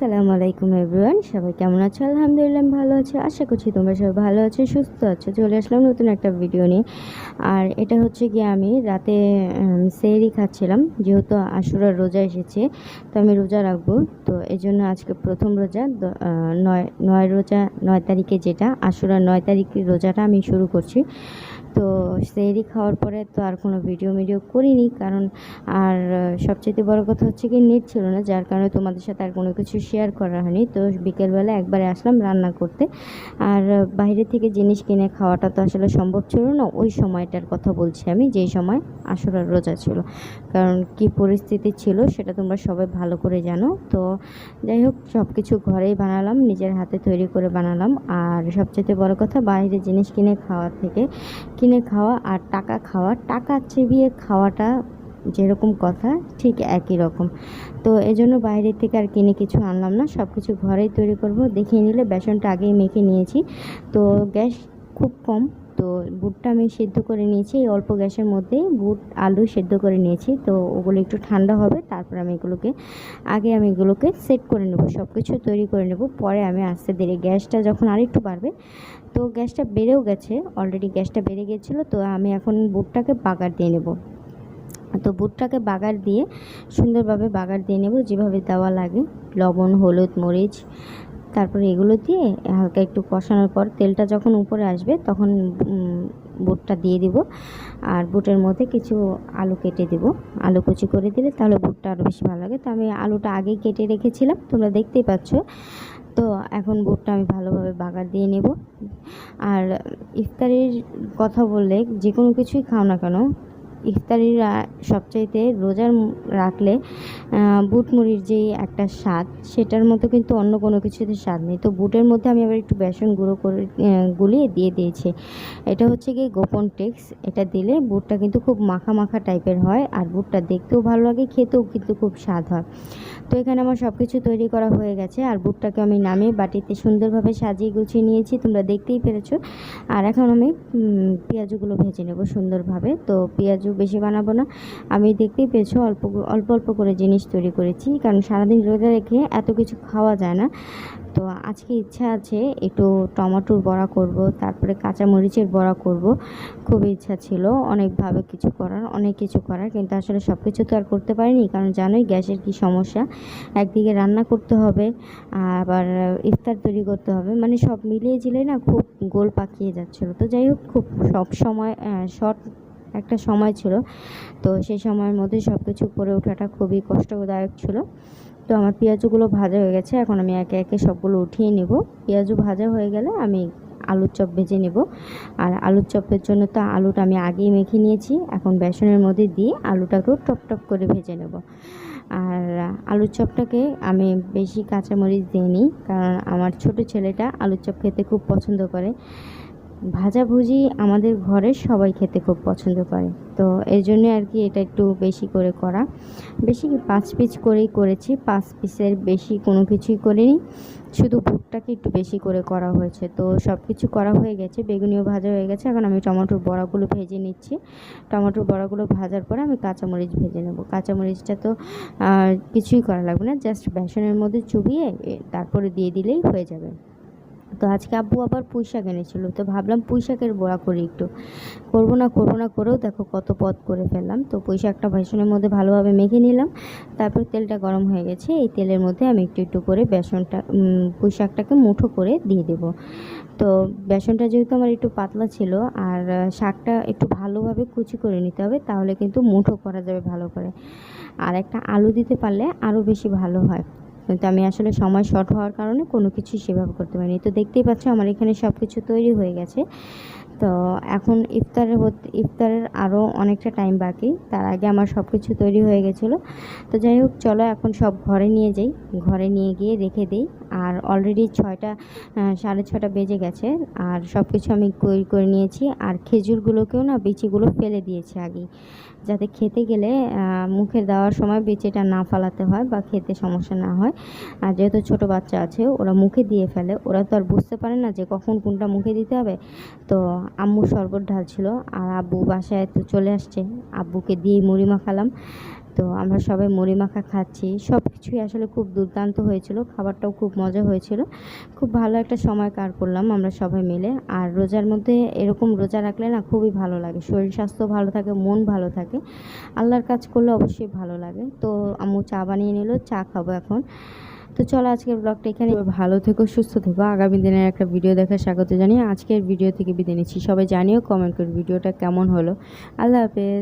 আসসালামু আলাইকুম এভরিওয়ান, সবাই কেমন আছো? আলহামদুলিল্লাহ ভালো আছি। আশা করছি তোমরা সবাই ভালো আছো, সুস্থ আছো। চলে আসলাম নতুন একটা ভিডিও নিয়ে। আর এটা হচ্ছে গিয়ে আমি রাতে সেরি খাচ্ছিলাম, যেহেতু আশুরার রোজা এসেছে, তো আমি রোজা রাখব। তো এই জন্য আজকে প্রথম রোজা নয় নয় রোজা, নয় তারিখে যেটা, আশুরার নয় তারিখের রোজাটা আমি শুরু করছি। তো সেহরি খাওয়ার পরে তো আর কোনো ভিডিও মিডিও করিনি, কারণ আর সবচেয়ে বড় কথা হচ্ছে কি নেট ছিল না, যার কারণে তোমাদের সাথে আর কোনো কিছু শেয়ার করা হয়নি। তো বিকেলবেলা একবারে আসলাম রান্না করতে। আর বাইরে থেকে জিনিস কিনে খাওয়াটা তো আসলে সম্ভব ছিল না, ওই সময়টার কথা বলছি আমি, যেই সময় আসলে রোজা ছিল। কারণ কি পরিস্থিতি ছিল সেটা তোমরা সবাই ভালো করে জানো। তো যাই হোক সব কিছু ঘরেই বানালাম, নিজের হাতে তৈরি করে বানালাম। আর সবচেয়ে বড় কথা, বাইরে জিনিস কিনে খাওয়া থেকে কিনে খাওয়া আর টাকা খাওয়া, টাকা চেবিয়ে খাওয়াটা যেরকম কথা, ঠিক একই রকম। তো এই জন্য বাইরে থেকে আর কিনে কিছু আনলাম না সব কিছু ঘরেই তৈরি করব। দেখিয়ে নিলে বেসনটা আগেই মেখে নিয়েছি। তো গ্যাস খুব কম। তো বুটটা আমি সেদ্ধ করে নিয়েছি, এই অল্প গ্যাসের মধ্যেই বুট, আলু সেদ্ধ করে নিয়েছি। তো ওগুলো একটু ঠান্ডা হবে, তারপর আমি এগুলোকে, আগে আমি এগুলোকে সেট করে নেব সব কিছু তৈরি করে নেব। পরে আমি আস্তে ধীরে গ্যাসটা যখন আরেকটু বাড়বে, তো গ্যাসটা বেড়েও গেছে অলরেডি গ্যাসটা বেড়ে গিয়েছিল তো আমি এখন বুটটাকে বাগার দিয়ে নেব। তো বুটটাকে বাগার দিয়ে সুন্দরভাবে বাগার দিয়ে নেব, যেভাবে দেওয়া লাগে, লবণ, হলুদ, মরিচ তারপরে এগুলো দিয়ে হালকা একটু কষানোর পর তেলটা যখন উপরে আসবে তখন বুটটা দিয়ে দিব। আর বুটের মধ্যে কিছু আলু কেটে দেব। আলু কুচি করে দিলে তাহলে বুটটা আরও বেশি ভালো লাগে। তো আমি আলুটা আগেই কেটে রেখেছিলাম, তোমরা দেখতেই পাচ্ছ। তো এখন বুটটা আমি ভালোভাবে বাগার দিয়ে নেব। আর ইফতারির কথা বললে যে কোনো কিছুই খাও না কেন ইফতারির সবচাইতে রোজার রাখলে বুট মুড়ির যেই একটা স্বাদ, সেটার মতো কিন্তু অন্য কোনো কিছুতে স্বাদ নেই। তো বুটের মধ্যে আমি আবার একটু বেসন গুঁড়ো করে গুলিয়ে দিয়ে দিয়েছি। এটা হচ্ছে কি গোপন টেক্স। এটা দিলে বুটটা কিন্তু খুব মাখা মাখা টাইপের হয় আর বুটটা দেখতেও ভালো লাগে, খেতেও কিন্তু খুব স্বাদ হয়। তো এখানে আমার সব কিছু তৈরি করা হয়ে গেছে আর বুটটাকে আমি নামিয়ে বাটিতে সুন্দরভাবে সাজিয়ে গুছিয়ে নিয়েছি, তোমরা দেখতেই পেরেছ। আর এখন আমি পেঁয়াজগুলো ভেজে নেব সুন্দরভাবে। তো পেঁয়াজু বেশি বানাবো না। আমি দেখতেই পেয়েছ অল্প অল্প অল্প করে জিনিস তৈরি করেছি, কারণ সারাদিন রোজা রেখে এত কিছু খাওয়া যায় না। তো আজকে ইচ্ছা আছে একটু টমেটোর বড়া করব, তারপরে কাঁচা মরিচের বড়া করব। খুব ইচ্ছা ছিল অনেকভাবে কিছু করার, অনেক কিছু করার, কিন্তু আসলে সব কিছু তো আর করতে পারিনি, কারণ জানোই গ্যাসের কি সমস্যা। একদিকে রান্না করতে হবে, আবার ইফতার তৈরি করতে হবে মানে সব মিলিয়ে ঝিলে না খুব গোল পাকিয়ে যাচ্ছিল। তো যাই হোক, খুব সব সময় শর্ট একটা সময় ছিল। তো সেই সময়ের মধ্যে সব কিছু করে ওঠাটা খুবই কষ্টদায়ক ছিল। তো আমার পেঁয়াজগুলো ভাজা হয়ে গেছে। এখন আমি একে একে সবগুলো উঠিয়ে নেব। পেঁয়াজু ভাজা হয়ে গেলে আমি আলুর চপ ভেজে নেব। আর আলুর চপের জন্য তো আলুটা আমি আগেই মেখে নিয়েছি। এখন বেসনের মধ্যে দিয়ে আলুটাকেও টপ টপ করে ভেজে নেব। আর আলুর চপটাকে আমি বেশি কাঁচামরিচ দিইনি। কারণ আমার ছোট ছেলেটা আলুর চপ খেতে খুব পছন্দ করে। ভাজাভুজি আমাদের ঘরে সবাই খেতে খুব পছন্দ করে। তো এই জন্য আর কি এটা একটু বেশি করে করা। বেশি পাঁচ পিস করেই করেছি, পাঁচ পিসের বেশি কোনো কিছুই করিনি। শুধু ভুটটাকে একটু বেশি করে করা হয়েছে। তো সব কিছু করা হয়ে গেছে, বেগুনিও ভাজা হয়ে গেছে। এখন আমি টমেটোর বড়াগুলো ভেজে নিচ্ছি। টমেটোর বড়াগুলো ভাজার পরে আমি কাঁচামরিচ ভেজে নেব। কাঁচামরিচটা তো কিছুই করা লাগবে না, জাস্ট বেসনের মধ্যে চুবিয়ে তারপরে দিয়ে দিলেই হয়ে যাবে। তো আজকে আব্বু আবার পুঁই শাক এনেছিল, তো ভাবলাম পুঁই শাকের বড়া করি একটু। করব না করব না করেও দেখো কত পদ করে ফেললাম। তো পুঁই শাকটা বেসনের মধ্যে ভালোভাবে মেখে নিলাম। তারপর তেলটা গরম হয়ে গেছে, এই তেলের মধ্যে আমি একটু একটু করে বেসনটা পুঁই শাকটাকে মুঠো করে দিয়ে দেবো। তো বেসনটা যেহেতু আমার একটু পাতলা ছিল, আর শাকটা একটু ভালোভাবে কুচি করে নিতে হবে, তাহলে কিন্তু মুঠো করা যাবে ভালো করে। আর একটা আলু দিতে পারলে আরও বেশি ভালো হয়। কিন্তু আমি আসলে সময় শর্ট হওয়ার কারণে কোনো কিছুই সেভাবে করতে পারিনি। তো দেখতেই পাচ্ছ আমার এখানে সব কিছু তৈরি হয়ে গেছে। তো এখন ইফতারের ইফতারের আরও অনেকটা টাইম বাকি। তার আগে আমার সব কিছু তৈরি হয়ে গেছিল। তো যাই হোক, চলো এখন সব ঘরে নিয়ে যাই। ঘরে নিয়ে গিয়ে রেখে দিই। আর অলরেডি ছয়টা সাড়ে ছটা বেজে গেছে। আর সব কিছু আমি তৈরি করে নিয়েছি। আর খেজুরগুলোকেও না বিচিগুলো ফেলে দিয়েছি আগে যাতে খেতে গেলে মুখে দেওয়ার সময় বিচিটা না ফালাতে হয় বা খেতে সমস্যা না হয়। আর যেহেতু ছোট বাচ্চা আছে, ওরা মুখে দিয়ে ফেলে। ওরা তো আর বুঝতে পারে না যে কখন কোনটা মুখে দিতে হবে। তো আম্মু শরবত ঢাল ছিল আর আব্বু বাসায় তো চলে আসছে। আব্বুকে দিয়ে মুড়ি মাখালাম। তো আমরা সবাই মুড়ি মাখা খাচ্ছি। সব কিছুই আসলে খুব দুর্দান্ত হয়েছিল। খাবারটাও খুব মজা হয়েছিল। খুব ভালো একটা সময় কার করলাম আমরা সবাই মিলে। আর রোজার মধ্যে এরকম রোজা রাখলে না খুবই ভালো লাগে। শরীর স্বাস্থ্য ভালো থাকে, মন ভালো থাকে। আল্লাহর কাজ করলে অবশ্যই ভালো লাগে। তো আম্মু চা বানিয়ে নিল, চা খাব এখন। তো চলো আজকের ব্লগটা এখানে ভালো থেকো, সুস্থ থেকো। আগামী দিনের একটা ভিডিও দেখার স্বাগত জানিয়ে আজকের ভিডিও থেকে বিদায় নিচ্ছি। সবাই জানিও কমেন্ট করে ভিডিওটা কেমন হলো। আল্লাহ হাফেজ।